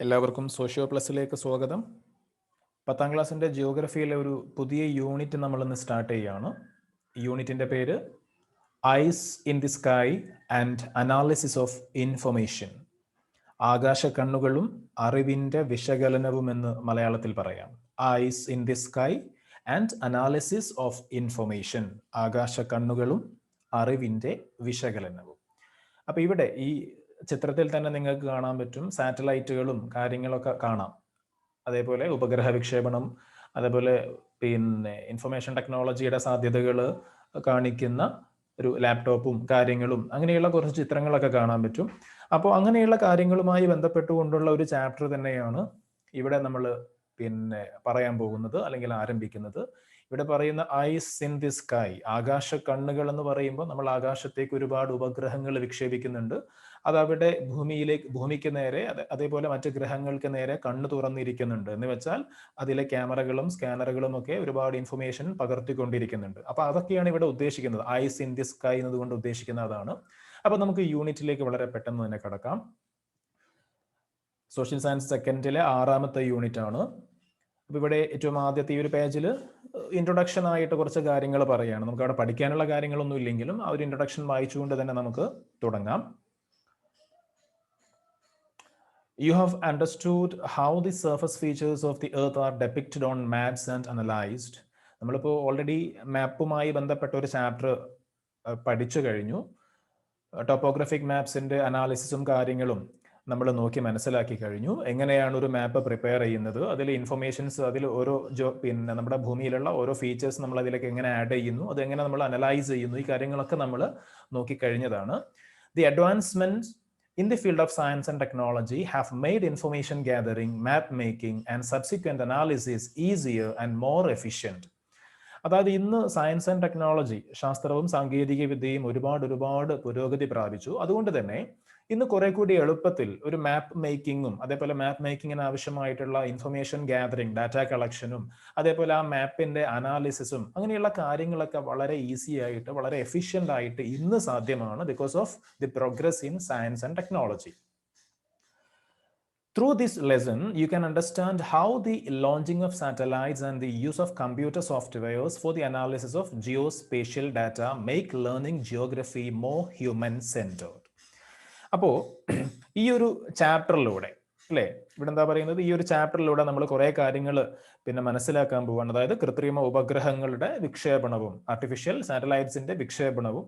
എല്ലാവർക്കും സോഷ്യോ പ്ലസിലേക്ക് സ്വാഗതം. പത്താം ക്ലാസ്സിന്റെ ജിയോഗ്രഫിയിലെ ഒരു പുതിയ യൂണിറ്റ് നമ്മൾ ഇന്ന് സ്റ്റാർട്ട് ചെയ്യുകയാണ് യൂണിറ്റിന്റെ പേര് eyes in the sky and analysis of information ആകാശ കണ്ണുകളും അറിവിന്റെ വിശകലനവും എന്ന് മലയാളത്തിൽ പറയാം. Eyes in the sky and analysis of information ആകാശ കണ്ണുകളും അറിവിന്റെ വിശകലനവും. അപ്പൊ ഇവിടെ ഈ ചിത്രത്തിൽ തന്നെ നിങ്ങൾക്ക് കാണാൻ പറ്റും സാറ്റലൈറ്റുകളും കാര്യങ്ങളൊക്കെ കാണാം. അതേപോലെ ഉപഗ്രഹ വിക്ഷേപണം അതേപോലെ പിന്നെ ഇൻഫർമേഷൻ ടെക്നോളജിയുടെ സാധ്യതകൾ കാണിക്കുന്ന ഒരു ലാപ്ടോപ്പും കാര്യങ്ങളും അങ്ങനെയുള്ള കുറച്ച് ചിത്രങ്ങളൊക്കെ കാണാൻ പറ്റും. അപ്പോൾ അങ്ങനെയുള്ള കാര്യങ്ങളുമായി ബന്ധപ്പെട്ടുകൊണ്ടുള്ള ഒരു ചാപ്റ്റർ തന്നെയാണ് ഇവിടെ നമ്മൾ പിന്നെ പറയാൻ പോകുന്നത് അല്ലെങ്കിൽ ആരംഭിക്കുന്നത്. ഇവിടെ പറയുന്ന ഐസ് ഇൻ ദി സ്കൈ ആകാശ കണ്ണുകൾ എന്ന് പറയുമ്പോൾ നമ്മൾ ആകാശത്തേക്ക് ഒരുപാട് ഉപഗ്രഹങ്ങൾ വിക്ഷേപിക്കുന്നുണ്ട്. അത് അവിടെ ഭൂമിയിലേക്ക് ഭൂമിക്ക് നേരെ അതേപോലെ മറ്റ് ഗ്രഹങ്ങൾക്ക് നേരെ കണ്ണു തുറന്നിരിക്കുന്നുണ്ട്. എന്ന് വെച്ചാൽ അതിലെ ക്യാമറകളും സ്കാനറുകളും ഒക്കെ ഒരുപാട് ഇൻഫർമേഷൻ പകർത്തിക്കൊണ്ടിരിക്കുന്നുണ്ട്. അപ്പൊ അതൊക്കെയാണ് ഇവിടെ ഉദ്ദേശിക്കുന്നത്. ഐസ് ഇൻ ദി സ്കൈ എന്നതുകൊണ്ട് ഉദ്ദേശിക്കുന്ന അതാണ്. അപ്പൊ നമുക്ക് യൂണിറ്റിലേക്ക് വളരെ പെട്ടെന്ന് തന്നെ കടക്കാം. സോഷ്യൽ സയൻസ് സെക്കൻഡിലെ ആറാമത്തെ യൂണിറ്റ് ആണ്. അപ്പൊ ഇവിടെ ഏറ്റവും ആദ്യത്തെ ഈ ഒരു പേജിൽ ഇൻട്രൊഡക്ഷൻ ആയിട്ട് കുറച്ച് കാര്യങ്ങൾ പറയുകയാണ്. നമുക്ക് അവിടെ പഠിക്കാനുള്ള കാര്യങ്ങളൊന്നും ഇല്ലെങ്കിലും ആ ഒരു ഇൻട്രൊഡക്ഷൻ വായിച്ചുകൊണ്ട് തന്നെ നമുക്ക് തുടങ്ങാം. You have understood how the surface features of the earth are depicted on maps and analyzed. നമ്മളിപ്പോൾ ഓൾറെഡി മാപ്പുമായി ബന്ധപ്പെട്ട ഒരു ചാപ്റ്റർ പഠിച്ചു കഴിഞ്ഞു. ടോപ്പോഗ്രഫിക് മാപ്സിന്റെ അനാലിസിസും കാര്യങ്ങളും നമ്മൾ നോക്കി മനസ്സിലാക്കി കഴിഞ്ഞു. എങ്ങനെയാണ് ഒരു മാപ്പ് പ്രിപ്പയർ ചെയ്യുന്നത്? അതിൽ ഇൻഫർമേഷൻസ് അതിൽ ഓരോ ജോ പിന്നെ നമ്മുടെ ഭൂമിയിലുള്ള ഓരോ ഫീച്ചേഴ്സ് നമ്മൾ അതിലേക്ക് എങ്ങനെ ആഡ് ചെയ്യുന്നു? അത് എങ്ങനെ നമ്മൾ അനലൈസ് ചെയ്യുന്നു? ഈ കാര്യങ്ങളൊക്കെ നമ്മൾ നോക്കി കഴിഞ്ഞതാണ്. The advancement in the field of science and technology have made information gathering, map making, and subsequent analysis easier and more efficient. അതായത് ഇന്ന് സയൻസ് ആൻഡ് ടെക്നോളജി ശാസ്ത്രവും സാങ്കേതിക വിദ്യയും ഒരുപാട് ഒരുപാട് പുരോഗതി പ്രാപിച്ചു അതുകൊണ്ട് തന്നെ ഇന്ന് കുറെ കൂടി എളുപ്പത്തിൽ ഒരു മാപ്പ് മേക്കിങ്ങും അതേപോലെ മാപ്പ് മേക്കിങ്ങിന് ആവശ്യമായിട്ടുള്ള ഇൻഫർമേഷൻ ഗ്യാതറിങ് ഡാറ്റ കളക്ഷനും അതേപോലെ ആ മാപ്പിന്റെ അനാലിസിസും അങ്ങനെയുള്ള കാര്യങ്ങളൊക്കെ വളരെ ഈസി ആയിട്ട് വളരെ എഫിഷ്യന്റ് ആയിട്ട് ഇന്ന് സാധ്യമാണ് because of the progress in science and technology through this lesson you can understand how the launching of satellites and the use of computer softwares for the analysis of geospatial data make learning geography more human centred അപ്പോൾ ഈ ഒരു ചാപ്റ്ററിലൂടെ അല്ലേ? ഇവിടെ എന്താ പറയുന്നത്? ഈ ഒരു ചാപ്റ്ററിലൂടെ നമ്മൾ കുറേ കാര്യങ്ങൾ പിന്നെ മനസ്സിലാക്കാൻ പോവാണ്. അതായത് കൃത്രിമ ഉപഗ്രഹങ്ങളുടെ വിക്ഷേപണവും ആർട്ടിഫിഷ്യൽ സാറ്റലൈറ്റ്സിന്റെ വിക്ഷേപണവും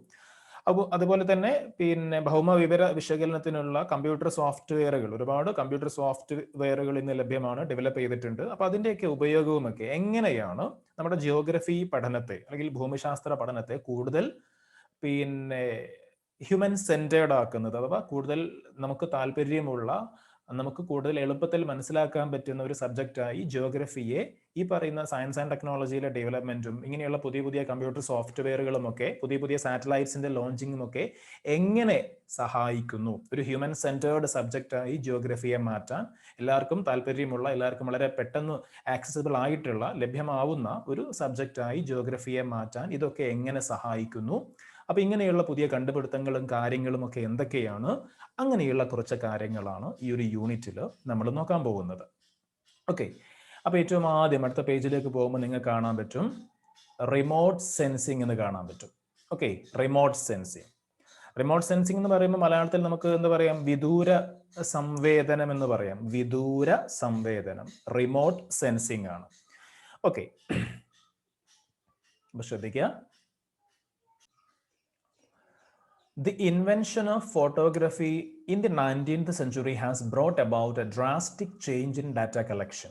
അതുപോലെ തന്നെ പിന്നെ ഭൗമ വിവര വിശകലനത്തിനുള്ള കമ്പ്യൂട്ടർ സോഫ്റ്റ്വെയറുകൾ ഒരുപാട് കമ്പ്യൂട്ടർ സോഫ്റ്റ്വെയറുകൾ ഇന്ന് ലഭ്യമാണ് ഡെവലപ്പ് ചെയ്തിട്ടുണ്ട്. അപ്പൊ അതിന്റെയൊക്കെ ഉപയോഗവുമൊക്കെ എങ്ങനെയാണ് നമ്മുടെ ജിയോഗ്രഫി പഠനത്തെ അല്ലെങ്കിൽ ഭൂമിശാസ്ത്ര പഠനത്തെ കൂടുതൽ പിന്നെ ഹ്യൂമൻ സെന്റേർഡ് ആക്കുന്നത് അഥവാ കൂടുതൽ നമുക്ക് താല്പര്യമുള്ള നമുക്ക് കൂടുതൽ എളുപ്പത്തിൽ മനസ്സിലാക്കാൻ പറ്റുന്ന ഒരു സബ്ജക്റ്റായി ജിയോഗ്രഫിയെ ഈ പറയുന്ന സയൻസ് ആൻഡ് ടെക്നോളജിയിലെ ഡെവലപ്മെന്റും ഇങ്ങനെയുള്ള പുതിയ പുതിയ കമ്പ്യൂട്ടർ സോഫ്റ്റ്വെയറുകളും ഒക്കെ പുതിയ പുതിയ സാറ്റലൈറ്റ്സിന്റെ ലോഞ്ചിങ്ങും ഒക്കെ എങ്ങനെ സഹായിക്കുന്നു? ഒരു ഹ്യൂമൻ സെന്റേർഡ് സബ്ജക്റ്റായി ജിയോഗ്രഫിയെ മാറ്റാൻ എല്ലാവർക്കും താല്പര്യമുള്ള എല്ലാവർക്കും വളരെ പെട്ടെന്ന് ആക്സസിബിൾ ആയിട്ടുള്ള ലഭ്യമാവുന്ന ഒരു സബ്ജക്റ്റായി ജിയോഗ്രഫിയെ മാറ്റാൻ ഇതൊക്കെ എങ്ങനെ സഹായിക്കുന്നു? അപ്പൊ ഇങ്ങനെയുള്ള പുതിയ കണ്ടുപിടുത്തങ്ങളും കാര്യങ്ങളും ഒക്കെ എന്തൊക്കെയാണ്? അങ്ങനെയുള്ള കുറച്ച് കാര്യങ്ങളാണ് ഈ ഒരു യൂണിറ്റിൽ നമ്മൾ നോക്കാൻ പോകുന്നത്. ഓക്കെ. അപ്പൊ ഏറ്റവും ആദ്യം അടുത്ത പേജിലേക്ക് പോകുമ്പോൾ നിങ്ങൾക്ക് കാണാൻ പറ്റും റിമോട്ട് സെൻസിങ് എന്ന് കാണാൻ പറ്റും. Okay. Remote sensing remote sensing എന്ന് പറയുമ്പോൾ മലയാളത്തിൽ നമുക്ക് എന്താ പറയാം? വിദൂര സംവേദനം എന്ന് പറയാം. വിദൂര സംവേദനം. റിമോട്ട് സെൻസിങ് ആണ്. ഓക്കെ. ശ്രദ്ധിക്കുക. The invention of photography in the 19th century has brought about a drastic change in data collection.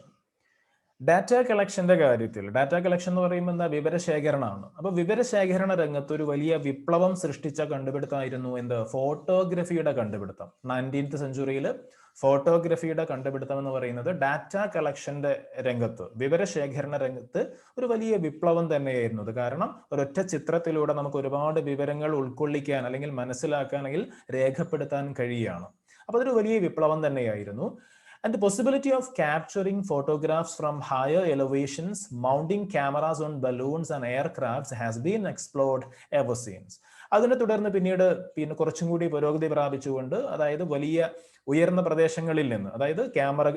Data കളക്ഷന്റെ കാര്യത്തിൽ ഡാറ്റ കളക്ഷൻ എന്ന് പറയുമ്പോൾ എന്താ? വിവരശേഖരണമാണ്. അപ്പൊ വിവരശേഖരണ രംഗത്ത് ഒരു വലിയ വിപ്ലവം സൃഷ്ടിച്ച കണ്ടുപിടുത്തമായിരുന്നു എന്ത്? ഫോട്ടോഗ്രഫിയുടെ കണ്ടുപിടുത്തം. നയന്റീൻത്ത് സെഞ്ചുറിയിൽ ഫോട്ടോഗ്രഫിയുടെ കണ്ടുപിടുത്തം എന്ന് പറയുന്നത് ഡാറ്റ കളക്ഷന്റെ രംഗത്ത് വിവരശേഖരണ രംഗത്ത് ഒരു വലിയ വിപ്ലവം തന്നെയായിരുന്നു. അത് കാരണം ഒരൊറ്റ ചിത്രത്തിലൂടെ നമുക്ക് ഒരുപാട് വിവരങ്ങൾ ഉൾക്കൊള്ളിക്കാൻ അല്ലെങ്കിൽ മനസ്സിലാക്കാൻ അല്ലെങ്കിൽ രേഖപ്പെടുത്താൻ കഴിയുകയാണ്. അപ്പൊ അതൊരു വലിയ വിപ്ലവം തന്നെയായിരുന്നു. And the possibility of capturing photographs from higher elevations, mounting cameras on balloons and aircrafts has been explored ever since. അതിനെ തുടർന്ന് പിന്നീട് പിന്നെ കുറച്ചും കൂടി പുരോഗതി പ്രാപിച്ചുകൊണ്ട് അതായത് വലിയ ഉയർന്ന പ്രദേശങ്ങളിൽ നിന്ന് അതായത് ക്യാമറ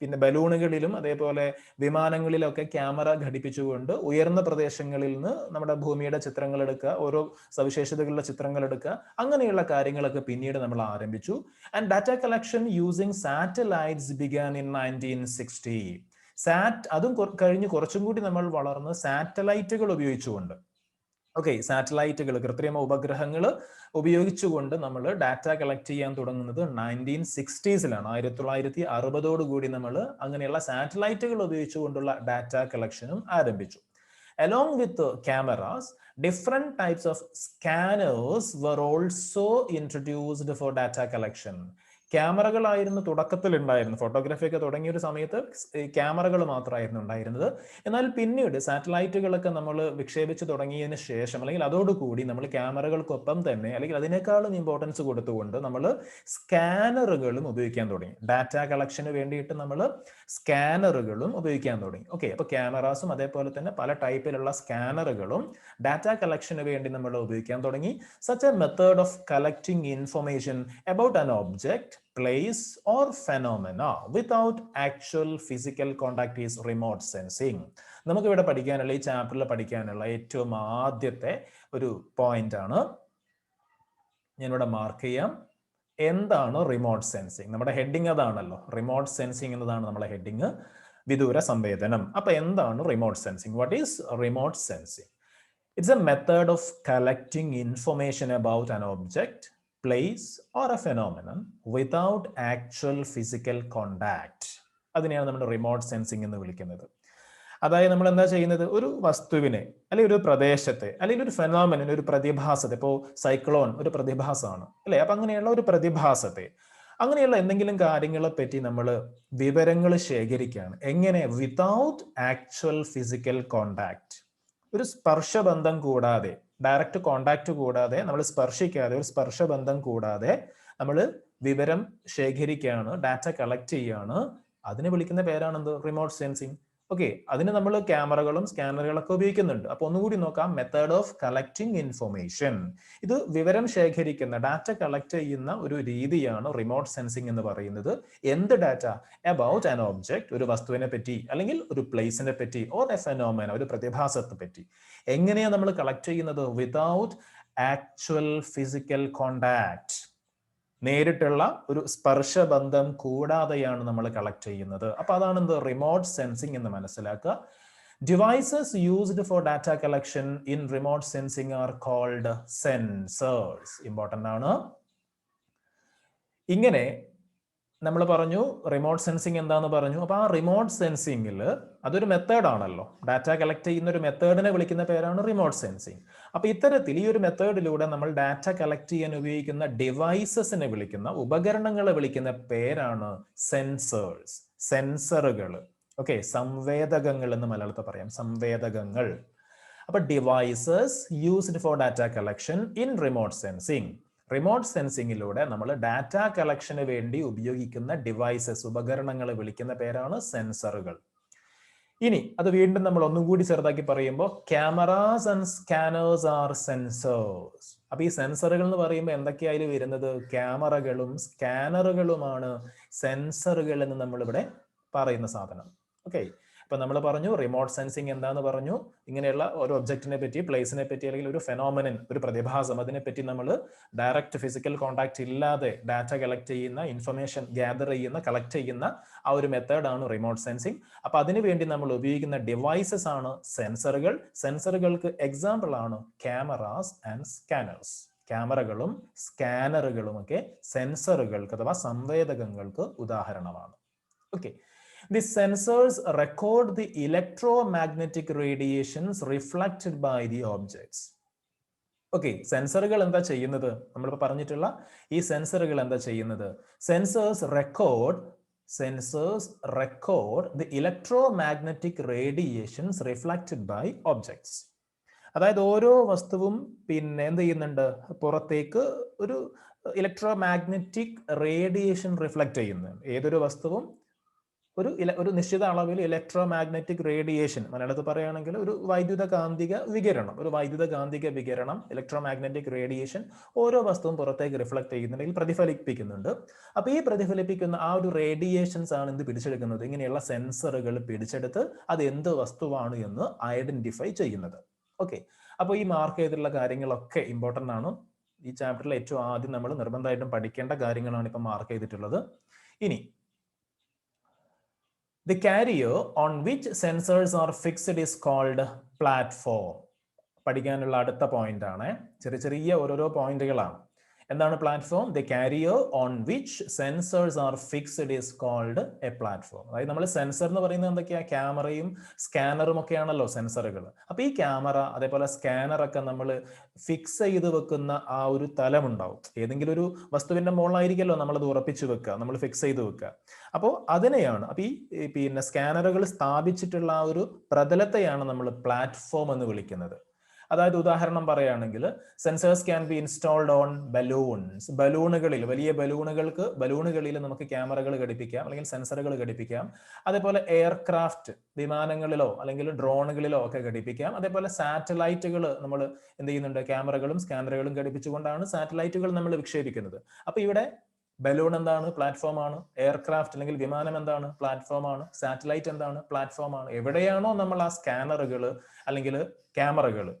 പിന്നെ ബലൂണുകളിലും അതേപോലെ വിമാനങ്ങളിലൊക്കെ ക്യാമറ ഘടിപ്പിച്ചുകൊണ്ട് ഉയർന്ന പ്രദേശങ്ങളിൽ നിന്ന് നമ്മുടെ ഭൂമിയുടെ ചിത്രങ്ങൾ എടുക്കുക ഓരോ സവിശേഷതകളുടെ ചിത്രങ്ങൾ എടുക്കുക അങ്ങനെയുള്ള കാര്യങ്ങളൊക്കെ പിന്നീട് നമ്മൾ ആരംഭിച്ചു. And data collection using satellites began in nineteen sixty sat അതും കഴിഞ്ഞ് കുറച്ചും കൂടി നമ്മൾ വളർന്ന് സാറ്റലൈറ്റുകൾ ഉപയോഗിച്ചുകൊണ്ട് ഓക്കെ സാറ്റലൈറ്റുകൾ കൃത്രിമ ഉപഗ്രഹങ്ങൾ ഉപയോഗിച്ചുകൊണ്ട് നമ്മൾ ഡാറ്റ കളക്ട് ചെയ്യാൻ തുടങ്ങുന്നത് നയന്റീൻ സിക്സ്റ്റീസിലാണ് ആയിരത്തി തൊള്ളായിരത്തി അറുപതോട് കൂടി നമ്മൾ അങ്ങനെയുള്ള സാറ്റലൈറ്റുകൾ ഉപയോഗിച്ചുകൊണ്ടുള്ള ഡാറ്റ കളക്ഷനും ആരംഭിച്ചു. Along with cameras different types of scanners were also introduced for data collection. ക്യാമറകളായിരുന്നു തുടക്കത്തിൽ ഉണ്ടായിരുന്നത് ഫോട്ടോഗ്രാഫി ഒക്കെ തുടങ്ങിയ ഒരു സമയത്ത് ക്യാമറകൾ മാത്രമായിരുന്നു ഉണ്ടായിരുന്നത്. എന്നാൽ പിന്നീട് സാറ്റലൈറ്റുകളൊക്കെ നമ്മൾ വിക്ഷേപിച്ച് തുടങ്ങിയതിന് ശേഷം അല്ലെങ്കിൽ അതോടുകൂടി നമ്മൾ ക്യാമറകൾക്കൊപ്പം തന്നെ അല്ലെങ്കിൽ അതിനേക്കാളും ഇമ്പോർട്ടൻസ് കൊടുത്തുകൊണ്ട് നമ്മൾ സ്കാനറുകളും ഉപയോഗിക്കാൻ തുടങ്ങി. ഡാറ്റ കളക്ഷന് വേണ്ടിയിട്ട് നമ്മൾ സ്കാനറുകളും ഉപയോഗിക്കാൻ തുടങ്ങി. ഓക്കെ അപ്പോൾ ക്യാമറാസും അതേപോലെ തന്നെ പല ടൈപ്പിലുള്ള സ്കാനറുകളും ഡാറ്റ കളക്ഷന് വേണ്ടി നമ്മൾ ഉപയോഗിക്കാൻ തുടങ്ങി. Such a method of collecting information about an object place or phenomena without actual physical contact is remote sensing. നമുക്ക് ഇവിടെ പഠിക്കാനുള്ള ഈ ചാപ്റ്ററിൽ പഠിക്കാനുള്ള ഏറ്റവും ആദ്യത്തെ ഒരു പോയിന്റ് ആണ്. ഞാനിവിടെ മാർക്ക് ചെയ്യാം. എന്താണ് റിമോട്ട് സെൻസിങ് നമ്മുടെ ഹെഡിങ് അതാണല്ലോ. റിമോട്ട് സെൻസിങ് എന്നതാണ് നമ്മുടെ ഹെഡിങ് വിദൂര സംവേദനം. അപ്പൊ എന്താണ് remote sensing what is remote sensing it's a method of collecting information about an object place or a phenomenon without actual physical contact അതിനെയാണ് നമ്മൾ റിമോട്ട് സെൻസിങ് എന്ന് വിളിക്കുന്നത്. അതായത് നമ്മൾ എന്താ ചെയ്യുന്നത്? ഒരു വസ്തുവിനെ അല്ലെങ്കിൽ ഒരു പ്രദേശത്തെ അല്ലെങ്കിൽ ഒരു ഫെനോമിനൻ ഒരു പ്രതിഭാസത്തെ ഇപ്പോൾ സൈക്ലോൺ ഒരു പ്രതിഭാസമാണ് അല്ലെ? അപ്പൊ അങ്ങനെയുള്ള ഒരു പ്രതിഭാസത്തെ അങ്ങനെയുള്ള എന്തെങ്കിലും കാര്യങ്ങളെ പറ്റി നമ്മൾ വിവരങ്ങൾ ശേഖരിക്കുകയാണ്. എങ്ങനെ? വിതൗട്ട് ആക്ച്വൽ ഫിസിക്കൽ കോണ്ടാക്ട് ഒരു സ്പർശബന്ധം കൂടാതെ ഡയറക്റ്റ് കോണ്ടാക്ട് കൂടാതെ നമ്മൾ സ്പർശിക്കാതെ ഒരു സ്പർശബന്ധം കൂടാതെ നമ്മൾ വിവരം ശേഖരിക്കുകയാണ് ഡാറ്റ കളക്ട് ചെയ്യുകയാണ്. അതിനെ വിളിക്കുന്ന പേരാണ് എന്ത് റിമോട്ട് സെൻസിങ് ഓക്കെ അതിന് നമ്മൾ ക്യാമറകളും സ്കാനറുകളൊക്കെ ഉപയോഗിക്കുന്നുണ്ട്. അപ്പൊ ഒന്നുകൂടി നോക്കാം. മെത്തേഡ് ഓഫ് കളക്ടിങ് ഇൻഫർമേഷൻ ഇത് വിവരം ശേഖരിക്കുന്ന ഡാറ്റ കളക്ട് ചെയ്യുന്ന ഒരു രീതിയാണ് റിമോട്ട് സെൻസിങ് എന്ന് പറയുന്നത്. എന്ത് ഡാറ്റ അബൌട്ട് ആൻ ഓബ്ജക്ട് ഒരു വസ്തുവിനെ പറ്റി അല്ലെങ്കിൽ ഒരു പ്ലേസിനെ പറ്റി ഓർ എ ഫെനോമന ഒരു പ്രതിഭാസത്തെ പറ്റി. എങ്ങനെയാണ് നമ്മൾ കളക്ട് ചെയ്യുന്നത്? വിതൗട്ട് ആക്ച്വൽ ഫിസിക്കൽ കോണ്ടാക്ട് നേരിട്ടുള്ള ഒരു സ്പർശബന്ധം കൂടാതെയാണ് നമ്മൾ കളക്ട് ചെയ്യുന്നത്. അപ്പൊ അതാണ് എന്ത്? റിമോട്ട് സെൻസിങ് എന്ന് മനസ്സിലാക്കുക. Devices used for data collection in remote sensing are called sensors important ആണ്. ഇങ്ങനെ നമ്മൾ പറഞ്ഞു റിമോട്ട് സെൻസിങ് എന്താന്ന് പറഞ്ഞു. അപ്പൊ ആ റിമോട്ട് സെൻസിങ്ങിൽ അതൊരു മെത്തേഡ് ആണല്ലോ. ഡാറ്റ കളക്ട് ചെയ്യുന്ന ഒരു മെത്തേഡിനെ വിളിക്കുന്ന പേരാണ് റിമോട്ട് സെൻസിങ് അപ്പൊ ഇത്തരത്തിൽ ഈ ഒരു മെത്തേഡിലൂടെ നമ്മൾ ഡാറ്റ കളക്ട് ചെയ്യാൻ ഉപയോഗിക്കുന്ന ഡിവൈസസിനെ വിളിക്കുന്ന ഉപകരണങ്ങളെ വിളിക്കുന്ന പേരാണ് സെൻസേഴ്സ് സെൻസറുകൾ ഓക്കെ സംവേദകങ്ങൾ എന്ന് മലയാളത്തിൽ പറയാം. സംവേദകങ്ങൾ. അപ്പൊ devices used for data collection in remote sensing remote സെൻസിങ്ങിലൂടെ നമ്മൾ ഡാറ്റ കളക്ഷന് വേണ്ടി ഉപയോഗിക്കുന്ന ഡിവൈസസ് ഉപകരണങ്ങളെ വിളിക്കുന്ന പേരാണ് സെൻസറുകൾ ഇനി അത് വീണ്ടും നമ്മൾ ഒന്നും കൂടി ചെറുതാക്കി പറയുമ്പോൾ cameras and scanners are sensors അപ്പൊ ഈ സെൻസറുകൾ എന്ന് പറയുമ്പോൾ എന്തൊക്കെയായാലും വരുന്നത്? ക്യാമറകളും സ്കാനറുകളുമാണ് സെൻസറുകൾ എന്ന് നമ്മളിവിടെ പറയുന്ന സാധനം. ഓക്കെ ഇപ്പൊ നമ്മൾ പറഞ്ഞു റിമോട്ട് സെൻസിങ് എന്താന്ന് പറഞ്ഞു. ഇങ്ങനെയുള്ള ഒരു ഒബ്ജക്റ്റിനെ പറ്റി പ്ലേസിനെ പറ്റി അല്ലെങ്കിൽ ഒരു ഫെനോമിനൻ ഒരു പ്രതിഭാസം അതിനെ പറ്റി നമ്മൾ ഡയറക്റ്റ് ഫിസിക്കൽ കോൺടാക്ട് ഇല്ലാതെ ഡാറ്റ കളക്ട് ചെയ്യുന്ന ഇൻഫർമേഷൻ ഗ്യാദർ ചെയ്യുന്ന കളക്ട് ചെയ്യുന്ന ആ ഒരു മെത്തേഡാണ് റിമോട്ട് സെൻസിങ് അപ്പൊ അതിനുവേണ്ടി നമ്മൾ ഉപയോഗിക്കുന്ന ഡിവൈസസ് ആണ് സെൻസറുകൾ സെൻസറുകൾക്ക് എക്സാമ്പിൾ ആണ് ക്യാമറാസ് ആൻഡ് സ്കാനേഴ്സ് ക്യാമറകളും സ്കാനറുകളും ഒക്കെ സെൻസറുകൾക്ക് അഥവാ സംവേദകങ്ങൾക്ക് ഉദാഹരണമാണ്. Okay The sensors record the electromagnetic radiations reflected by the objects. Okay സെൻസറുകൾ എന്താ ചെയ്യുന്നത്? നമ്മളിപ്പോൾ പറഞ്ഞിട്ടുള്ള ഈ സെൻസറുകൾ എന്താ ചെയ്യുന്നത്? Sensors record sensors record the electromagnetic radiations reflected by objects അതായത് ഓരോ വസ്തുവും പിന്നെ എന്ത് ചെയ്യുന്നുണ്ട്? പുറത്തേക്ക് ഒരു ഇലക്ട്രോമാഗ്നറ്റിക് റേഡിയേഷൻ റിഫ്ലക്റ്റ് ചെയ്യുന്നുണ്ട് ഏതൊരു വസ്തുവും ഒരു ഒരു നിശ്ചിത അളവിൽ ഇലക്ട്രോ മാഗ്നറ്റിക് റേഡിയേഷൻ മലയാളത്തിൽ പറയുകയാണെങ്കിൽ ഒരു വൈദ്യുത കാന്തിക വികിരണം ഒരു വൈദ്യുത കാന്തിക വികിരണം ഇലക്ട്രോ മാഗ്നറ്റിക് റേഡിയേഷൻ ഓരോ വസ്തുവും പുറത്തേക്ക് റിഫ്ലക്ട് ചെയ്യുന്നുണ്ടെങ്കിൽ പ്രതിഫലിപ്പിക്കുന്നുണ്ട്. അപ്പോൾ ഈ പ്രതിഫലിപ്പിക്കുന്ന ആ ഒരു റേഡിയേഷൻസ് ആണ് ഇത് പിടിച്ചെടുക്കുന്നത്? ഇങ്ങനെയുള്ള സെൻസറുകൾ പിടിച്ചെടുത്ത് അത് എന്ത് വസ്തുവാണ് എന്ന് ഐഡന്റിഫൈ ചെയ്യുന്നത്. ഓക്കെ അപ്പോൾ ഈ മാർക്ക് ചെയ്തിട്ടുള്ള കാര്യങ്ങളൊക്കെ ഇമ്പോർട്ടന്റ് ആണ്. ഈ ചാപ്റ്ററിൽ ഏറ്റവും ആദ്യം നമ്മൾ നിർബന്ധമായിട്ടും പഠിക്കേണ്ട കാര്യങ്ങളാണ് ഇപ്പം മാർക്ക് ചെയ്തിട്ടുള്ളത്. ഇനി the carrier on which sensors are fixed is called platform പഠിക്കാനുള്ള അടുത്ത പോയിന്റ് ആണ്. ചെറിയ ചെറിയ ഓരോരോ പോയിന്റുകളാണ് എന്താണ് platform the carrier on which sensors are fixed is called a platform അതായത് നമ്മൾ സെൻസർ എന്ന് പറയുന്നത് എന്തൊക്കെയാ? ക്യാമറയും സ്കാനറും ഒക്കെയാണല്ലോ സെൻസറുകൾ അപ്പൊ ഈ ക്യാമറ അതേപോലെ സ്കാനർ ഒക്കെ നമ്മൾ ഫിക്സ് ചെയ്ത് വെക്കുന്ന ആ ഒരു തലം ഉണ്ടാവും ഏതെങ്കിലും ഒരു മുകളിലായിരിക്കുമല്ലോ നമ്മൾ അത് ഉറപ്പിച്ചു വെക്കുക നമ്മൾ ഫിക്സ് ചെയ്ത് വെക്കുക. അപ്പോൾ അതിനെയാണ് അപ്പൊ ഈ പിന്നെ സ്കാനറുകൾ സ്ഥാപിച്ചിട്ടുള്ള ആ ഒരു പ്രതലത്തെയാണ് നമ്മൾ പ്ലാറ്റ്ഫോം എന്ന് വിളിക്കുന്നത്. അതായത് ഉദാഹരണം പറയുകയാണെങ്കിൽ sensors can be installed on balloons ബലൂണുകളിൽ വലിയ ബലൂണുകൾക്ക് ബലൂണുകളിൽ നമുക്ക് ക്യാമറകൾ ഘടിപ്പിക്കാം അല്ലെങ്കിൽ സെൻസറുകൾ ഘടിപ്പിക്കാം. അതേപോലെ എയർക്രാഫ്റ്റ് വിമാനങ്ങളിലോ അല്ലെങ്കിൽ ഡ്രോണുകളിലോ ഒക്കെ ഘടിപ്പിക്കാം. അതേപോലെ സാറ്റലൈറ്റുകൾ നമ്മൾ എന്ത് ചെയ്യുന്നുണ്ട്? ക്യാമറകളും സ്കാനറുകളും ഘടിപ്പിച്ചുകൊണ്ടാണ് സാറ്റലൈറ്റുകൾ നമ്മൾ വിക്ഷേപിക്കുന്നത്. അപ്പൊ ഇവിടെ ബലൂൺ എന്താണ്? പ്ലാറ്റ്ഫോം ആണ്. എയർക്രാഫ്റ്റ് അല്ലെങ്കിൽ വിമാനം എന്താണ്? പ്ലാറ്റ്ഫോം ആണ്. സാറ്റലൈറ്റ് എന്താണ്? പ്ലാറ്റ്ഫോം ആണ്. എവിടെയാണോ നമ്മൾ ആ സ്കാനറുകൾ അല്ലെങ്കിൽ ക്യാമറകൾ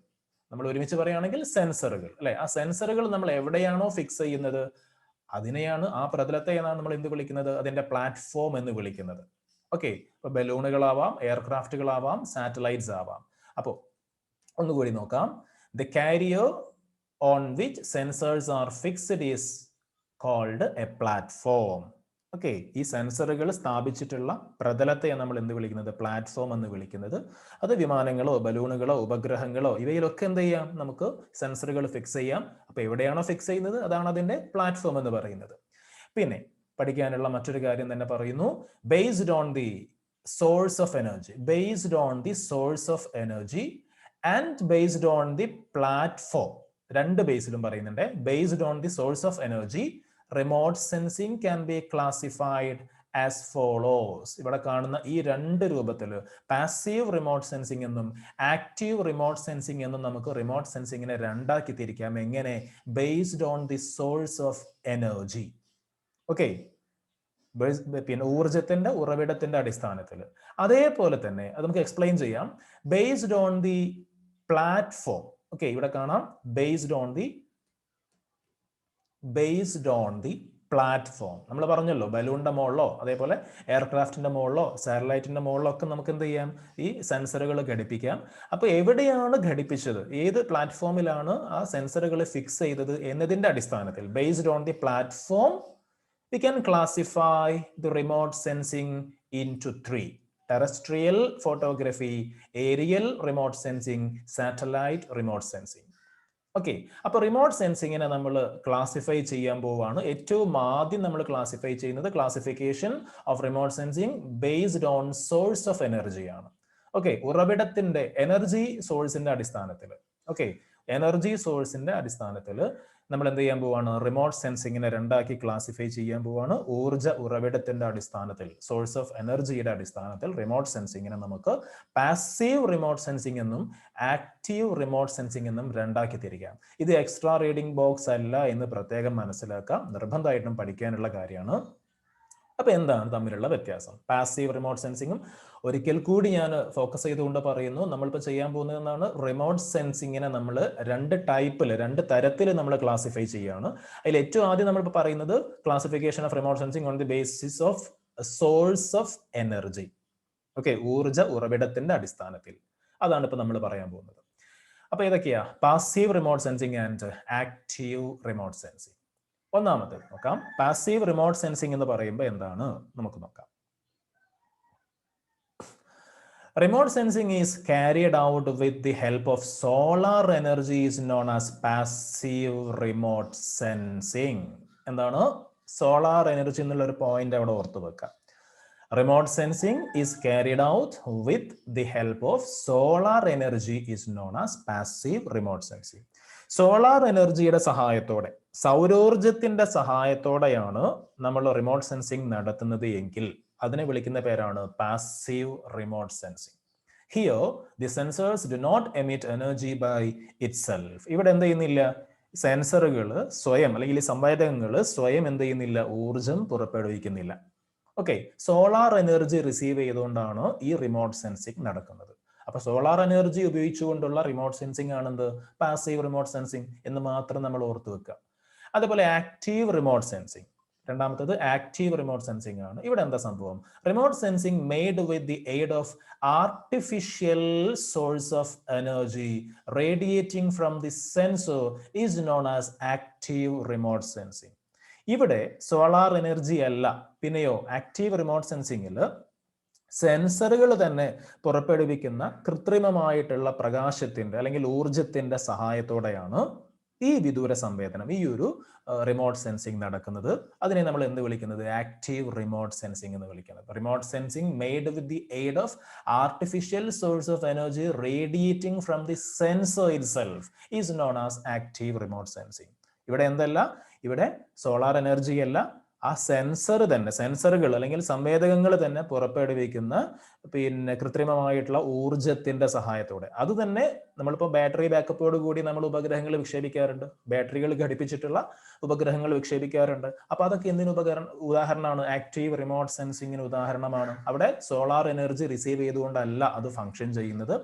നമ്മൾ ഒരുമിച്ച് പറയുകയാണെങ്കിൽ സെൻസറുകൾ അല്ലെ? ആ സെൻസറുകൾ നമ്മൾ എവിടെയാണോ ഫിക്സ് ചെയ്യുന്നത് അതിനെയാണ് ആ പ്രതലത്തെ എന്നാണ് നമ്മൾ എന്ത് വിളിക്കുന്നത്? അതിന്റെ പ്ലാറ്റ്ഫോം എന്ന് വിളിക്കുന്നത്. ഓക്കെ ഇപ്പൊ ബലൂണുകളാവാം എയർക്രാഫ്റ്റുകളാവാം സാറ്റലൈറ്റ്സ് ആവാം. അപ്പോൾ ഒന്നുകൂടി നോക്കാം. The carrier on which sensors are fixed is called a platform okay ഈ സെൻസറുകൾ സ്ഥാപിച്ചിട്ടുള്ള പ്രതലത്തെ നമ്മൾ എന്ത് വിളിക്കുന്നത്? പ്ലാറ്റ്ഫോം എന്ന് വിളിക്കുന്നത്. അത് വിമാനങ്ങളോ ബലൂണുകളോ ഉപഗ്രഹങ്ങളോ ഇവയിലൊക്കെ എന്ത് ചെയ്യാം? നമുക്ക് സെൻസറുകൾ ഫിക്സ് ചെയ്യാം. അപ്പൊ എവിടെയാണോ ഫിക്സ് ചെയ്യുന്നത്? അതാണ് അതിന്റെ പ്ലാറ്റ്ഫോം എന്ന് പറയുന്നത്. പിന്നെ പഠിക്കാനുള്ള മറ്റൊരു കാര്യം തന്നെ പറയുന്നു. Based on the source of energy based on the source of energy and based on the platform രണ്ട് ബേസിലും പറയുന്നുണ്ട്. Based on the source of energy remote sensing can be classified as follows ഇവിടെ കാണുന്ന ഈ രണ്ട് രൂപത്തിൽ പാസീവ് റിമോട്ട് സെൻസിങ് എന്നും active remote sensing എന്നും നമുക്ക് റിമോട്ട് സെൻസിങ്ങിനെ രണ്ടാക്കി തിരിക്കാം. എങ്ങനെ? Based on the source of energy okay പിന്നെ ഊർജത്തിന്റെ ഉറവിടത്തിന്റെ അടിസ്ഥാനത്തിൽ അതേപോലെ തന്നെ അത് നമുക്ക് എക്സ്പ്ലെയിൻ ചെയ്യാം. Based on the platform okay ഇവിടെ കാണാം. Based on the based on the platform നമ്മൾ പറഞ്ഞല്ലോ ബലൂണിന്റെ മുകളിലോ അതേപോലെ എയർക്രാഫ്റ്റിന്റെ മുകളിലോ സാറ്റലൈറ്റിന്റെ മുകളിലോ ഒക്കെ നമുക്ക് എന്ത് ചെയ്യാം? ഈ സെൻസറുകൾ ഘടിപ്പിക്കാം. അപ്പോൾ എവിടെയാണ് ഘടിപ്പിച്ചത്? ഏത് പ്ലാറ്റ്ഫോമിലാണ് ആ സെൻസറുകൾ ഫിക്സ് ചെയ്തത് എന്നതിന്റെ അടിസ്ഥാനത്തിൽ? Based on the platform we can classify the remote sensing into three terrestrial photography aerial remote sensing satellite remote sensing okay അപ്പൊ റിമോട്ട് സെൻസിങ്ങിനെ നമ്മൾ ക്ലാസിഫൈ ചെയ്യാൻ പോവാണ്. ഏറ്റവും ആദ്യം നമ്മൾ ക്ലാസിഫൈ ചെയ്യുന്നത് classification of remote sensing based on source of എനർജിയാണ് ഓക്കെ ഉറവിടത്തിന്റെ എനർജി സോഴ്സിന്റെ അടിസ്ഥാനത്തിൽ ഓക്കെ എനർജി സോഴ്സിന്റെ അടിസ്ഥാനത്തിൽ നമ്മൾ എന്ത് ചെയ്യാൻ പോവാണ്? റിമോട്ട് സെൻസിങ്ങിനെ രണ്ടാക്കി ക്ലാസിഫൈ ചെയ്യാൻ പോവാണ്. ഊർജ ഉറവിടത്തിന്റെ അടിസ്ഥാനത്തിൽ സോഴ്സ് ഓഫ് എനർജിയുടെ അടിസ്ഥാനത്തിൽ റിമോട്ട് സെൻസിങ്ങിനെ നമുക്ക് പാസീവ് റിമോട്ട് സെൻസിങ് എന്നും ആക്റ്റീവ് റിമോട്ട് സെൻസിങ് എന്നും രണ്ടാക്കി തിരിക്കാം. ഇത് എക്സ്ട്രാ റീഡിംഗ് ബോക്സ് അല്ല എന്ന് പ്രത്യേകം മനസ്സിലാക്കാം. നിർബന്ധമായിട്ടും പഠിക്കാനുള്ള കാര്യമാണ്. അപ്പൊ എന്താണ് തമ്മിലുള്ള വ്യത്യാസം? പാസീവ് റിമോട്ട് സെൻസിങ്ങും ഒരിക്കൽ കൂടി ഞാൻ ഫോക്കസ് ചെയ്തുകൊണ്ട് പറയുന്നു നമ്മളിപ്പോൾ ചെയ്യാൻ പോകുന്നത് എന്നാണ് റിമോട്ട് സെൻസിങ്ങിനെ നമ്മൾ രണ്ട് ടൈപ്പിൽ രണ്ട് തരത്തിൽ നമ്മൾ ക്ലാസിഫൈ ചെയ്യുകയാണ്. അതിൽ ഏറ്റവും ആദ്യം നമ്മളിപ്പോൾ പറയുന്നത് classification of remote sensing on the basis of source of energy okay ഊർജ ഉറവിടത്തിന്റെ അടിസ്ഥാനത്തിൽ. അതാണ് ഇപ്പൊ നമ്മൾ പറയാൻ പോകുന്നത്. അപ്പൊ ഏതൊക്കെയാ? Passive remote sensing and active remote sensing ഒന്നാമത് നോക്കാം. പാസീവ് റിമോട്ട് സെൻസിങ് എന്ന് പറയുമ്പോൾ എന്താണ്? നമുക്ക് നോക്കാം. Remote sensing is carried out with the help of solar energy is known as passive remote sensing എന്താണ്? സോളാർ എനർജി എന്നുള്ള ഒരു പോയിന്റ് അവിടെ ഓർത്ത് വെക്കാം. Remote sensing is carried out with the help of solar energy is known as passive remote sensing solar എനർജിയുടെ സഹായത്തോടെ സൗരോർജത്തിന്റെ സഹായത്തോടെയാണ് നമ്മൾ റിമോട്ട് സെൻസിങ് നടത്തുന്നത് എങ്കിൽ അതിനെ വിളിക്കുന്ന പേരാണ് passive remote sensing here the sensors do not emit energy by itself ഇവിടെ എന്ത് ചെയ്യുന്നില്ല? സെൻസറുകൾ സ്വയം അല്ലെങ്കിൽ സംവേദകങ്ങൾ സ്വയം എന്ത് ചെയ്യുന്നില്ല? ഊർജം പുറപ്പെടുവിക്കുന്നില്ല. ഓക്കെ സോളാർ എനർജി റിസീവ് ചെയ്തുകൊണ്ടാണ് ഈ റിമോട്ട് സെൻസിങ് നടക്കുന്നത്. അപ്പൊ സോളാർ എനർജി ഉപയോഗിച്ചുകൊണ്ടുള്ള റിമോട്ട് സെൻസിങ് ആണെന്ത്? പാസീവ് റിമോട്ട് സെൻസിങ് എന്ന് മാത്രം നമ്മൾ ഓർത്തു വെക്കുക. അതുപോലെ ആക്റ്റീവ് റിമോട്ട് സെൻസിങ് രണ്ടാമത്തത് ആക്റ്റീവ് റിമോട്ട് സെൻസിങ് ആണ്. ഇവിടെ എന്താ സംഭവം? Remote sensing made with the aid of artificial source of energy radiating from the sensor is known as active remote sensing ഇവിടെ സോളാർ എനർജി അല്ല പിന്നെയോ ആക്റ്റീവ് റിമോട്ട് സെൻസിങ്ങിൽ സെൻസറുകൾ തന്നെ പുറപ്പെടുവിക്കുന്ന കൃത്രിമമായിട്ടുള്ള പ്രകാശത്തിന്റെ അല്ലെങ്കിൽ ഊർജത്തിന്റെ സഹായത്തോടെയാണ് ഈ വിദൂര സംവേദനം ഈ ഒരു റിമോട്ട് സെൻസിങ് നടക്കുന്നത് അതിനെ നമ്മൾ എന്ത് വിളിക്കുന്നത്? ആക്റ്റീവ് റിമോട്ട് സെൻസിങ് എന്ന് വിളിക്കുന്നത്. Remote sensing made with the aid of artificial source of energy radiating from the sensor itself is known as active remote sensing ഇവിടെ എന്തല്ല? ഇവിടെ സോളാർ എനർജി അല്ല ആ സെൻസർ തന്നെ സെൻസറുകൾ അല്ലെങ്കിൽ സംവേദകങ്ങൾ തന്നെ പുറപ്പെടുവിക്കുന്ന പിന്നെ കൃത്രിമമായിട്ടുള്ള ഊർജത്തിന്റെ സഹായത്തോടെ. അത് തന്നെ നമ്മളിപ്പോൾ ബാറ്ററി ബാക്കപ്പോട് കൂടി നമ്മൾ ഉപഗ്രഹങ്ങൾ വിക്ഷേപിക്കാറുണ്ട്. ബാറ്ററികൾ ഘടിപ്പിച്ചിട്ടുള്ള ഉപഗ്രഹങ്ങൾ വിക്ഷേപിക്കാറുണ്ട്. അപ്പൊ അതൊക്കെ എന്തിനു ഉപകരണം ഉദാഹരണമാണ്? ആക്റ്റീവ് റിമോട്ട് സെൻസിങ്ങിന് ഉദാഹരണമാണ്. അവിടെ സോളാർ എനർജി റിസീവ് ചെയ്തുകൊണ്ടല്ല അത് ഫങ്ഷൻ ചെയ്യുന്നത്.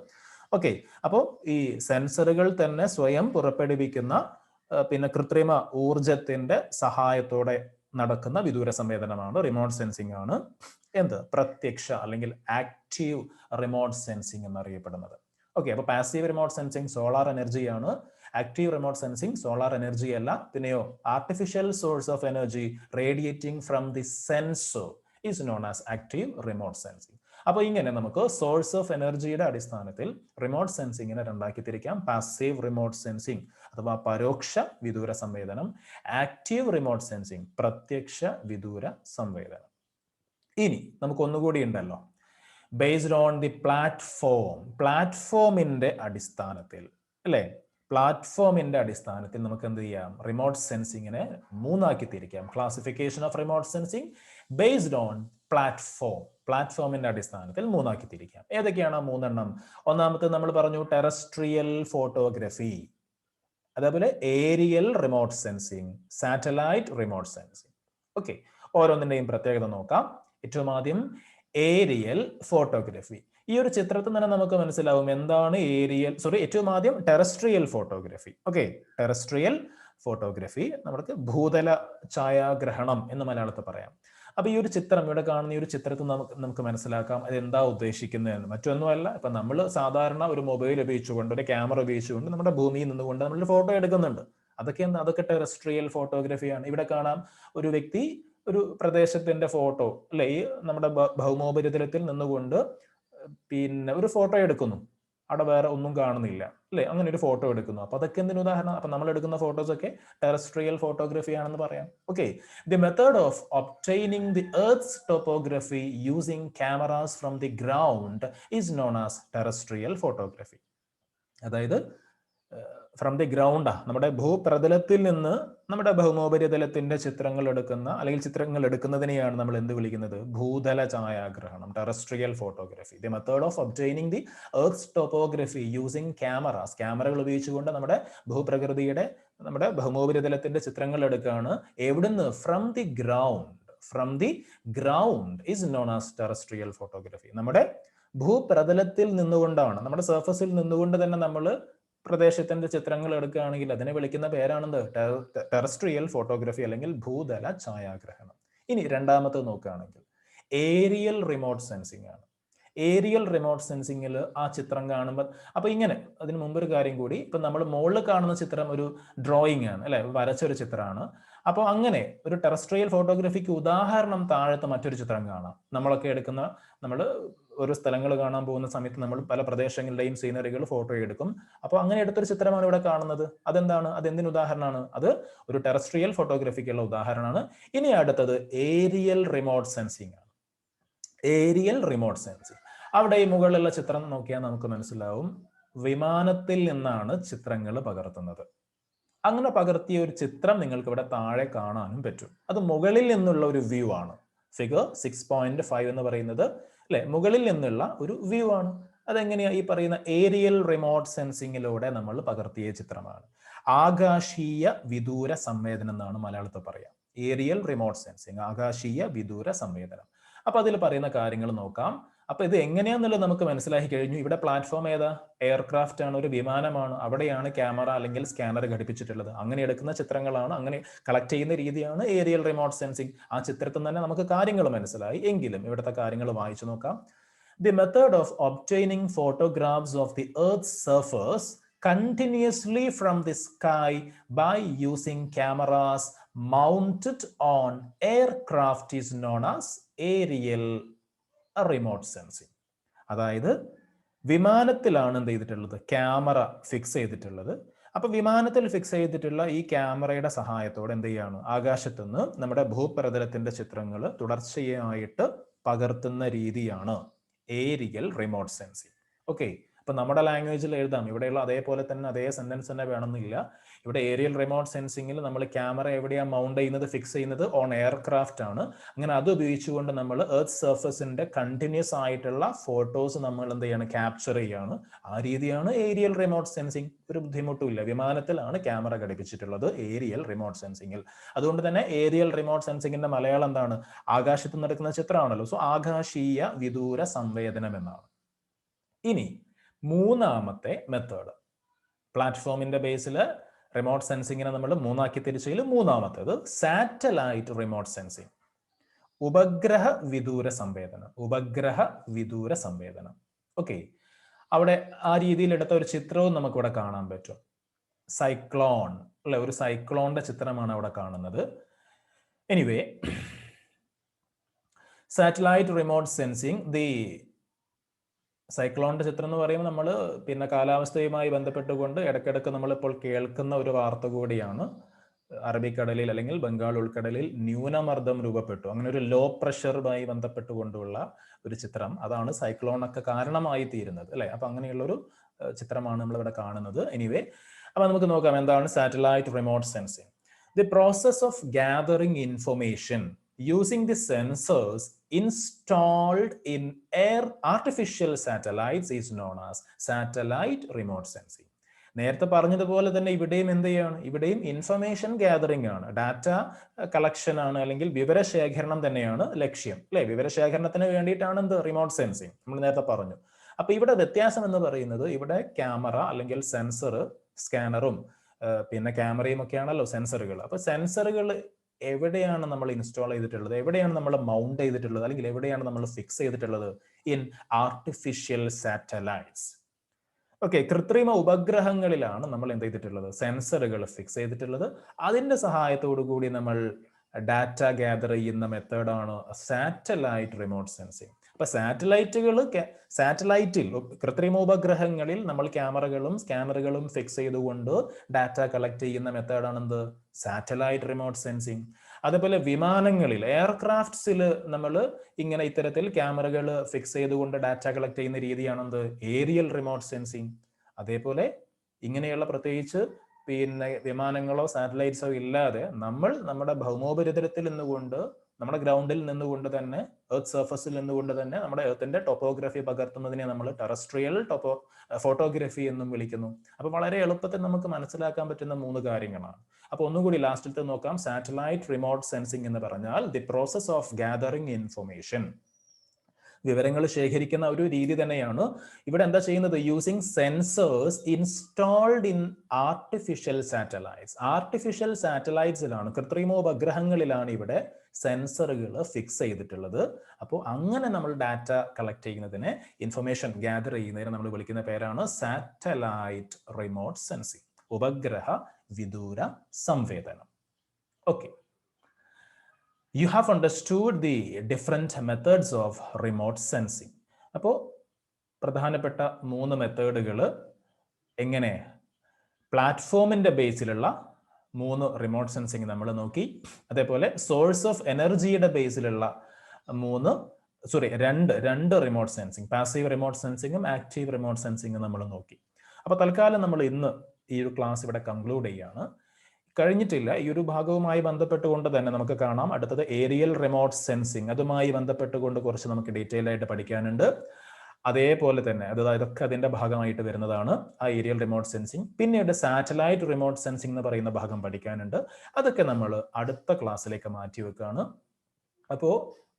ഓക്കെ അപ്പോൾ ഈ സെൻസറുകൾ തന്നെ സ്വയം പുറപ്പെടുവിക്കുന്ന പിന്നെ കൃത്രിമ ഊർജത്തിന്റെ സഹായത്തോടെ നടക്കുന്ന വിദൂര സംവേദനമാണ് റിമോട്ട് സെൻസിങ് ആണ്. എന്ത്? പ്രത്യക്ഷ അല്ലെങ്കിൽ ആക്റ്റീവ് റിമോട്ട് സെൻസിങ് എന്നറിയപ്പെടുന്നത്. ഓക്കെ അപ്പൊ പാസീവ് റിമോട്ട് സെൻസിങ് സോളാർ എനർജിയാണ് active remote sensing solar energy അല്ല പിന്നെയോ artificial source of energy radiating from the sensor is known as active remote sensing അപ്പോൾ ഇങ്ങനെ നമുക്ക് സോഴ്സ് ഓഫ് എനർജിയുടെ അടിസ്ഥാനത്തിൽ റിമോട്ട് സെൻസിങ്ങിനെ രണ്ടാക്കി തിരിക്കാം. പാസീവ് റിമോട്ട് സെൻസിങ് അഥവാ പരോക്ഷ വിദൂര സംവേദനം ആക്റ്റീവ് റിമോട്ട് സെൻസിങ് പ്രത്യക്ഷ വിദൂര സംവേദനം. ഇനി നമുക്ക് ഒന്നുകൂടി ഉണ്ടല്ലോ. ബേസ്ഡ് ഓൺ ദി പ്ലാറ്റ്ഫോം പ്ലാറ്റ്ഫോമിന്റെ അടിസ്ഥാനത്തിൽ അല്ലേ? പ്ലാറ്റ്ഫോമിന്റെ അടിസ്ഥാനത്തിൽ നമുക്ക് എന്ത് ചെയ്യാം? റിമോട്ട് സെൻസിങ്ങിനെ മൂന്നാക്കി തിരിക്കാം. Classification of remote sensing based on platform പ്ലാറ്റ്ഫോമിന്റെ അടിസ്ഥാനത്തിൽ മൂന്നാക്കി തിരിക്കാം. ഏതൊക്കെയാണ് മൂന്നെണ്ണം? ഒന്നാമത്തെ നമ്മൾ പറഞ്ഞു ടെറസ്ട്രിയൽ ഫോട്ടോഗ്രഫി. അതേപോലെ aerial remote sensing satellite remote sensing okay ഓരോന്നിന്റെയും പ്രത്യേകത നോക്കാം. ഏറ്റവും ആദ്യം ഏരിയൽ ഫോട്ടോഗ്രാഫി ഈ ഒരു ചിത്രത്തിൽ തന്നെ നമുക്ക് മനസ്സിലാവും എന്താണ് ഏരിയൽ സോറി ഏറ്റവും ആദ്യം terrestrial photography okay terrestrial photography നമ്മൾക്ക് ഭൂതല ഛായാഗ്രഹണം എന്ന് മലയാളത്തിൽ പറയാം. അപ്പൊ ഈ ഒരു ചിത്രം ഇവിടെ കാണുന്ന ഈ ഒരു ചിത്രത്തിൽ നമുക്ക് നമുക്ക് മനസ്സിലാക്കാം അത് എന്താ ഉദ്ദേശിക്കുന്നതെന്ന് മറ്റൊന്നുമല്ല ഇപ്പൊ നമ്മൾ സാധാരണ ഒരു മൊബൈൽ ഉപയോഗിച്ചുകൊണ്ട് ഒരു ക്യാമറ ഉപയോഗിച്ചുകൊണ്ട് നമ്മുടെ ഭൂമിയിൽ നിന്നുകൊണ്ട് നമ്മൾ ഫോട്ടോ എടുക്കുന്നുണ്ട്. അതൊക്കെ എന്താ അതൊക്കെ ടെറസ്ട്രിയൽ ഫോട്ടോഗ്രഫിയാണ് ഇവിടെ കാണാം ഒരു വ്യക്തി ഒരു പ്രദേശത്തിന്റെ ഫോട്ടോ അല്ലെ ഈ നമ്മുടെ ഭൗമോപരിതലത്തിൽ നിന്നുകൊണ്ട് പിന്നെ ഒരു ഫോട്ടോ എടുക്കുന്നു. അവിടെ വേറെ ഒന്നും കാണുന്നില്ല. അല്ലെ? അങ്ങനെ ഒരു ഫോട്ടോ എടുക്കുന്നു. അപ്പൊ അതൊക്കെ എന്തിനു ഉദാഹരണം? അപ്പൊ നമ്മൾ എടുക്കുന്ന ഫോട്ടോസ് ഒക്കെ ടെറസ്ട്രിയൽ ഫോട്ടോഗ്രഫി ആണെന്ന് പറയാം. Okay the method of obtaining the earth's topography using cameras from the ground is known as terrestrial photography അതായത് ഫ്രം ദി ഗ്രൗണ്ടാ നമ്മുടെ ഭൂപ്രതലത്തിൽ നിന്ന് നമ്മുടെ ഭൗമോപരിതലത്തിന്റെ ചിത്രങ്ങൾ എടുക്കുന്ന അല്ലെങ്കിൽ ചിത്രങ്ങൾ എടുക്കുന്നതിനെയാണ് നമ്മൾ എന്ത് വിളിക്കുന്നത്? ഭൂതല ഛായാഗ്രഹണം terrestrial photography the method of obtaining the earth topography using cameras ക്യാമറകൾ ഉപയോഗിച്ചുകൊണ്ട് നമ്മുടെ ഭൂപ്രകൃതിയുടെ നമ്മുടെ ഭൗമോപരിതലത്തിന്റെ ചിത്രങ്ങൾ എടുക്കുകയാണ്. എവിടുന്ന്? From the ground from the ground is known as terrestrial photography നമ്മുടെ ഭൂപ്രതലത്തിൽ നിന്നുകൊണ്ടാണ് നമ്മുടെ സർഫസിൽ നിന്നുകൊണ്ട് തന്നെ നമ്മൾ പ്രദേശത്തിന്റെ ചിത്രങ്ങൾ എടുക്കുകയാണെങ്കിൽ അതിനെ വിളിക്കുന്ന പേരാണെന്ത്? ടെറസ്ട്രിയൽ ഫോട്ടോഗ്രഫി അല്ലെങ്കിൽ ഭൂതല ഛായാഗ്രഹണം. ഇനി രണ്ടാമത്തെ നോക്കുകയാണെങ്കിൽ ഏരിയൽ റിമോട്ട് സെൻസിങ് ആണ്. ഏരിയൽ റിമോട്ട് സെൻസിങ്ങിൽ ആ ചിത്രം കാണുമ്പോൾ അപ്പൊ ഇങ്ങനെ അതിന് മുമ്പ് ഒരു കാര്യം കൂടി ഇപ്പൊ നമ്മൾ മുകളിൽ കാണുന്ന ചിത്രം ഒരു ഡ്രോയിങ് ആണ് അല്ലെ? വരച്ചൊരു ചിത്രമാണ്. അപ്പോൾ അങ്ങനെ ഒരു ടെറസ്ട്രിയൽ ഫോട്ടോഗ്രഫിക്ക് ഉദാഹരണം താഴത്തെ മറ്റൊരു ചിത്രം കാണാം. നമ്മളൊക്കെ എടുക്കുന്ന നമ്മൾ ഓരോ സ്ഥലങ്ങൾ കാണാൻ പോകുന്ന സമയത്ത് നമ്മൾ പല പ്രദേശങ്ങളുടെയും സീനറികൾ ഫോട്ടോ എടുക്കും. അപ്പോൾ അങ്ങനെ എടുത്തൊരു ചിത്രമാണ് ഇവിടെ കാണുന്നത്. അതെന്താണ്? അത് എന്തിന് ഉദാഹരണമാണ്? അത് ഒരു ടെറസ്ട്രിയൽ ഫോട്ടോഗ്രഫിക്കുള്ള ഉദാഹരണമാണ്. ഇനി അടുത്തത് ഏരിയൽ റിമോട്ട് സെൻസിങ് ആണ്. ഏരിയൽ റിമോട്ട് സെൻസിങ് അവിടെ ഈ മുകളിലുള്ള ചിത്രം നോക്കിയാൽ നമുക്ക് മനസ്സിലാവും. വിമാനത്തിൽ നിന്നാണ് ചിത്രങ്ങൾ പകർത്തുന്നത്. അങ്ങനെ പകർത്തിയ ഒരു ചിത്രം നിങ്ങൾക്ക് ഇവിടെ താഴെ കാണാനും പറ്റും. അത് മുകളിൽ നിന്നുള്ള ഒരു വ്യൂ ആണ്. ഫിഗർ സിക്സ് പോയിന്റ് ഫൈവ് എന്ന് പറയുന്നത് അല്ലെ? മുകളിൽ നിന്നുള്ള ഒരു വ്യൂ ആണ്. അതെങ്ങനെയാ? ഈ പറയുന്ന ഏരിയൽ റിമോട്ട് സെൻസിങ്ങിലൂടെ നമ്മൾ പകർത്തിയ ചിത്രമാണ്. ആകാശീയ വിദൂര സംവേദനം എന്നാണ് മലയാളത്തിൽ പറയാം. ഏരിയൽ റിമോട്ട് സെൻസിങ് ആകാശീയ വിദൂര സംവേദനം. അപ്പൊ അതിൽ പറയുന്ന കാര്യങ്ങൾ നോക്കാം. അപ്പൊ ഇത് എങ്ങനെയാന്നുള്ളത് നമുക്ക് മനസ്സിലാക്കി കഴിഞ്ഞു. ഇവിടെ പ്ലാറ്റ്ഫോം ഏതാ? എയർക്രാഫ്റ്റ് ആണ് ഒരു വിമാനമാണ്. അവിടെയാണ് ക്യാമറ അല്ലെങ്കിൽ സ്കാനർ ഘടിപ്പിച്ചിട്ടുള്ളത്. അങ്ങനെ എടുക്കുന്ന ചിത്രങ്ങളാണ് അങ്ങനെ കളക്ട് ചെയ്യുന്ന രീതിയാണ് ഏരിയൽ റിമോട്ട് സെൻസിങ് ആ ചിത്രത്തിൽ തന്നെ നമുക്ക് കാര്യങ്ങൾ മനസ്സിലായി. എങ്കിലും ഇവിടുത്തെ കാര്യങ്ങൾ വായിച്ചു നോക്കാം. The method of obtaining photographs of the earth surface continuously from the sky by using cameras mounted on aircraft is known as aerial remote sensing അതായത് വിമാനത്തിലാണ് എന്ത് ചെയ്തിട്ടുള്ളത്? ക്യാമറ ഫിക്സ് ചെയ്തിട്ടുള്ളത്. അപ്പൊ വിമാനത്തിൽ ഫിക്സ് ചെയ്തിട്ടുള്ള ഈ ക്യാമറയുടെ സഹായത്തോടെ എന്ത് ചെയ്യാണ്? ആകാശത്തുനിന്ന് നമ്മുടെ ഭൂപ്രതലത്തിന്റെ ചിത്രങ്ങൾ തുടർച്ചയായിട്ട് പകർത്തുന്ന രീതിയാണ് ഏരിയൽ റിമോട്ട് സെൻസിങ് ഓക്കെ അപ്പൊ നമ്മുടെ ലാംഗ്വേജിൽ എഴുതാം. ഇവിടെയുള്ള അതേപോലെ തന്നെ അതേ സെന്റൻസ് തന്നെ വേണമെന്നില്ല. ഇവിടെ ഏരിയൽ റിമോട്ട് സെൻസിങ്ങിൽ നമ്മൾ ക്യാമറ എവിടെയാണ് മൗണ്ട് ചെയ്യുന്നത് ഫിക്സ് ചെയ്യുന്നത് ഓൺ എയർക്രാഫ്റ്റ് ആണ്. അങ്ങനെ അത് ഉപയോഗിച്ചുകൊണ്ട് നമ്മൾ എർത്ത് സർഫസിന്റെ കണ്ടിന്യൂസ് ആയിട്ടുള്ള ഫോട്ടോസ് നമ്മൾ എന്ത് ചെയ്യാണ് ക്യാപ്ചർ ചെയ്യാണ്. ആ രീതിയാണ് ഏരിയൽ റിമോട്ട് സെൻസിങ് ഒരു ബുദ്ധിമുട്ടുമില്ല വിമാനത്തിലാണ് ക്യാമറ ഘടിപ്പിച്ചിട്ടുള്ളത് ഏരിയൽ റിമോട്ട് സെൻസിങ്ങിൽ അതുകൊണ്ട് തന്നെ ഏരിയൽ റിമോട്ട് സെൻസിങ്ങിന്റെ മലയാളം എന്താണ്? ആകാശത്ത് നടക്കുന്ന ചിത്രമാണല്ലോ. സോ ആകാശീയ വിദൂര സംവേദനം എന്നാണ്. ഇനി മൂന്നാമത്തെ മെത്തേഡ് പ്ലാറ്റ്ഫോമിന്റെ ബേസിൽ റിമോട്ട് സെൻസിങ്ങിനെ നമ്മൾ മൂന്നാക്കി തിരിച്ചതിൽ മൂന്നാമത്തേത് സാറ്റലൈറ്റ് റിമോട്ട് സെൻസിങ് ഉപഗ്രഹ വിദൂര സംവേദനം ഉപഗ്രഹ വിദൂര സംവേദനം. ഓക്കെ അവിടെ ആ രീതിയിൽ എടുത്ത ഒരു ചിത്രവും നമുക്കിവിടെ കാണാൻ പറ്റും. സൈക്ലോൺ അല്ലെ? ഒരു സൈക്ലോണിന്റെ ചിത്രമാണ് അവിടെ കാണുന്നത്. Anyway satellite remote sensing the സൈക്ലോണിന്റെ ചിത്രം എന്ന് പറയുമ്പോൾ നമ്മൾ പിന്നെ കാലാവസ്ഥയുമായി ബന്ധപ്പെട്ടുകൊണ്ട് ഇടയ്ക്കിടയ്ക്ക് നമ്മളിപ്പോൾ കേൾക്കുന്ന ഒരു വാർത്ത കൂടിയാണ്. അറബിക്കടലിൽ അല്ലെങ്കിൽ ബംഗാൾ ഉൾക്കടലിൽ ന്യൂനമർദ്ദം രൂപപ്പെട്ടു. അങ്ങനെ ഒരു ലോ പ്രഷറുമായി ബന്ധപ്പെട്ടുകൊണ്ടുള്ള ഒരു ചിത്രം. അതാണ് സൈക്ലോണൊക്കെ കാരണമായി തീരുന്നത് അല്ലെ? അപ്പൊ അങ്ങനെയുള്ള ഒരു ചിത്രമാണ് നമ്മൾ ഇവിടെ കാണുന്നത്. എനിവേ അപ്പൊ നമുക്ക് നോക്കാം. എന്താണ് satellite remote sensing the process of gathering information using the sensors installed in air artificial satellites is known as satellite remote sensing. നേരത്തെ പറഞ്ഞതുപോലെ തന്നെ ഇവിടെയും എന്ത് ചെയ്യാണ്? ഇവിടെയും ഇൻഫർമേഷൻ ഗ്യാതറിംഗ് ആണ്. ഡാറ്റ കളക്ഷൻ ആണ് അല്ലെങ്കിൽ വിവരശേഖരണം തന്നെയാണ് ലക്ഷ്യം. അല്ലെ? വിവരശേഖരണത്തിന് വേണ്ടിയിട്ടാണ് എന്ത്? റിമോട്ട് സെൻസിങ് നമ്മൾ നേരത്തെ പറഞ്ഞു. അപ്പൊ ഇവിടെ വ്യത്യാസം എന്ന് പറയുന്നത് ഇവിടെ ക്യാമറ അല്ലെങ്കിൽ സെൻസർ സ്കാനറും പിന്നെ ക്യാമറയും ഒക്കെയാണല്ലോ സെൻസറുകൾ അപ്പൊ സെൻസറുകൾ എവിടെയാണ് നമ്മൾ ഇൻസ്റ്റാൾ ചെയ്തിട്ടുള്ളത്? എവിടെയാണ് നമ്മൾ മൗണ്ട് ചെയ്തിട്ടുള്ളത്? അല്ലെങ്കിൽ എവിടെയാണ് നമ്മൾ ഫിക്സ് ചെയ്തിട്ടുള്ളത് ഇൻ ആർട്ടിഫിഷ്യൽ സാറ്റലൈറ്റ്സ് ഓക്കെ കൃത്രിമ ഉപഗ്രഹങ്ങളിലാണ് നമ്മൾ എന്ത് ചെയ്തിട്ടുള്ളത്? സെൻസറുകൾ ഫിക്സ് ചെയ്തിട്ടുള്ളത്. അതിന്റെ സഹായത്തോടു കൂടി നമ്മൾ ഡാറ്റ ഗ്യാദർ ചെയ്യുന്ന മെത്തേഡാണ് സാറ്റലൈറ്റ് റിമോട്ട് സെൻസിങ് അപ്പൊ സാറ്റലൈറ്റുകൾ സാറ്റലൈറ്റിൽ കൃത്രിമ ഉപഗ്രഹങ്ങളിൽ നമ്മൾ ക്യാമറകളും സ്കാനറുകളും ഫിക്സ് ചെയ്തുകൊണ്ട് ഡാറ്റ കളക്ട് ചെയ്യുന്ന മെത്തേഡാണ് എന്ത് സാറ്റലൈറ്റ് റിമോട്ട് സെൻസിങ്. അതുപോലെ വിമാനങ്ങളിൽ എയർക്രാഫ്റ്റ്സിൽ നമ്മൾ ഇങ്ങനെ ഇത്തരത്തിൽ ക്യാമറകൾ ഫിക്സ് ചെയ്തുകൊണ്ട് ഡാറ്റ കളക്ട് ചെയ്യുന്ന രീതിയാണ് എന്ത് ഏരിയൽ റിമോട്ട് സെൻസിങ്. അതേപോലെ ഇങ്ങനെയുള്ള പ്രത്യേകിച്ച് പിന്നെ വിമാനങ്ങളോ സാറ്റലൈറ്റ്സോ ഇല്ലാതെ നമ്മൾ നമ്മുടെ ഭൗമോപരിതലത്തിൽ നിന്നുകൊണ്ട് നമ്മുടെ ഗ്രൗണ്ടിൽ നിന്നുകൊണ്ട് തന്നെ എർത്ത് സർഫസിൽ നിന്നുകൊണ്ട് തന്നെ നമ്മുടെ എർത്തിന്റെ ടോപ്പോഗ്രഫി പകർത്തുന്നതിനെ നമ്മൾ ടെറസ്ട്രിയൽ ടോപ്പോ ഫോട്ടോഗ്രഫി എന്നും വിളിക്കുന്നു. അപ്പൊ വളരെ എളുപ്പത്തിൽ നമുക്ക് മനസ്സിലാക്കാൻ പറ്റുന്ന മൂന്ന് കാര്യങ്ങളാണ്. അപ്പൊ ഒന്നുകൂടി ലാസ്റ്റിലത്തെ നോക്കാം. സാറ്റലൈറ്റ് റിമോട്ട് സെൻസിങ് എന്ന് പറഞ്ഞാൽ the process of gathering information വിവരങ്ങൾ ശേഖരിക്കുന്ന ഒരു രീതി തന്നെയാണ്. ഇവിടെ എന്താ ചെയ്യുന്നത്? Using sensors installed in artificial satellites artificial സാറ്റലൈറ്റ്സിലാണ് കൃത്രിമോപഗ്രഹങ്ങളിലാണ് ഇവിടെ സെൻസറുകൾ ഫിക്സ് ചെയ്തിട്ടുള്ളത്. അപ്പോൾ അങ്ങനെ നമ്മൾ ഡാറ്റ കളക്ട് ചെയ്യുന്നതിനെ ഇൻഫർമേഷൻ ഗ്യാദർ ചെയ്യുന്നതിനെ നമ്മൾ വിളിക്കുന്ന പേരാണ് സാറ്റലൈറ്റ് റിമോട്ട് സെൻസിങ് ഉപഗ്രഹ വിദൂര സംവേദനം. Okay you have understood the different methods of remote sensing അപ്പോൾ പ്രധാനപ്പെട്ട മൂന്ന് മെത്തേഡുകൾ എങ്ങനെ പ്ലാറ്റ്ഫോമിന്റെ ബേസിലുള്ള മൂന്ന് റിമോട്ട് സെൻസിങ് നമ്മൾ നോക്കി. അതേപോലെ സോഴ്സ് ഓഫ് എനർജിയുടെ ബേസിലുള്ള മൂന്ന് സോറി രണ്ട് രണ്ട് റിമോട്ട് സെൻസിങ് പാസീവ് റിമോട്ട് സെൻസിങ്ങും ആക്റ്റീവ് റിമോട്ട് സെൻസിങ്ങും നമ്മൾ നോക്കി. അപ്പോൾ തൽക്കാലം നമ്മൾ ഇന്ന് ഈ ഒരു ക്ലാസ് ഇവിടെ കൺക്ലൂഡ് ചെയ്യാണ്. കഴിഞ്ഞിട്ടില്ല ഈ ഒരു ഭാഗവുമായി ബന്ധപ്പെട്ടുകൊണ്ട് തന്നെ നമുക്ക് കാണാം. അടുത്തത് ഏരിയൽ റിമോട്ട് സെൻസിങ് അതുമായി ബന്ധപ്പെട്ടുകൊണ്ട് കുറച്ച് നമുക്ക് ഡീറ്റെയിൽ ആയിട്ട് പഠിക്കാനുണ്ട്. അതേപോലെ തന്നെ അതായത് ഇതൊക്കെ അതിന്റെ ഭാഗമായിട്ട് വരുന്നതാണ് ആ ഏരിയൽ റിമോട്ട് സെൻസിങ് പിന്നീട് സാറ്റലൈറ്റ് റിമോട്ട് സെൻസിങ് എന്ന് പറയുന്ന ഭാഗം പഠിക്കാനുണ്ട്. അതൊക്കെ നമ്മൾ അടുത്ത ക്ലാസ്സിലേക്ക് മാറ്റി വെക്കുകയാണ് അപ്പോൾ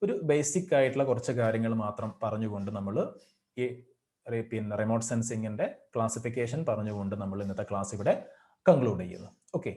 ഒരു ബേസിക് ആയിട്ടുള്ള കുറച്ച് കാര്യങ്ങൾ മാത്രം പറഞ്ഞുകൊണ്ട് നമ്മൾ ഈ പിന്നെ റിമോട്ട് സെൻസിങ്ങിന്റെ ക്ലാസിഫിക്കേഷൻ പറഞ്ഞുകൊണ്ട് നമ്മൾ ഇന്നത്തെ ക്ലാസ് ഇവിടെ കൺക്ലൂഡ് ചെയ്യുന്നു. ഓക്കെ